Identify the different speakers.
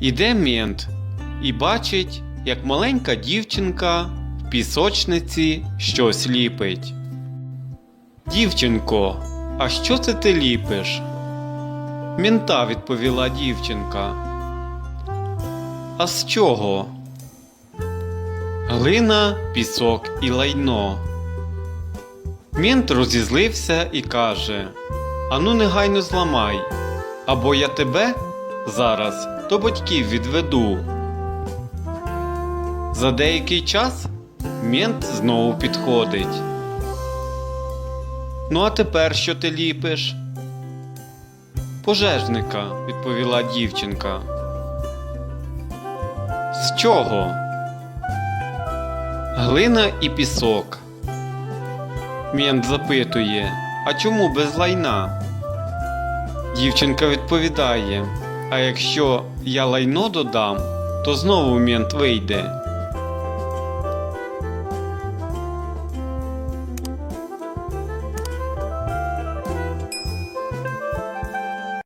Speaker 1: Іде мент і бачить, як маленька дівчинка в пісочниці щось ліпить. Дівчинко, а що це ти ліпиш? Мента відповіла дівчинка. А з чого? Глина, пісок і лайно. Мент розізлився і каже: Ану негайно зламай, або я тебе зараз до батьків відведу. За деякий час мент знову підходить. Ну, а тепер що ти ліпиш? Пожежника, відповіла дівчинка. З чого? Глина і пісок. Мент запитує, а чому без лайна? Дівчинка відповідає: А якщо я лайно додам, то знову мент вийде.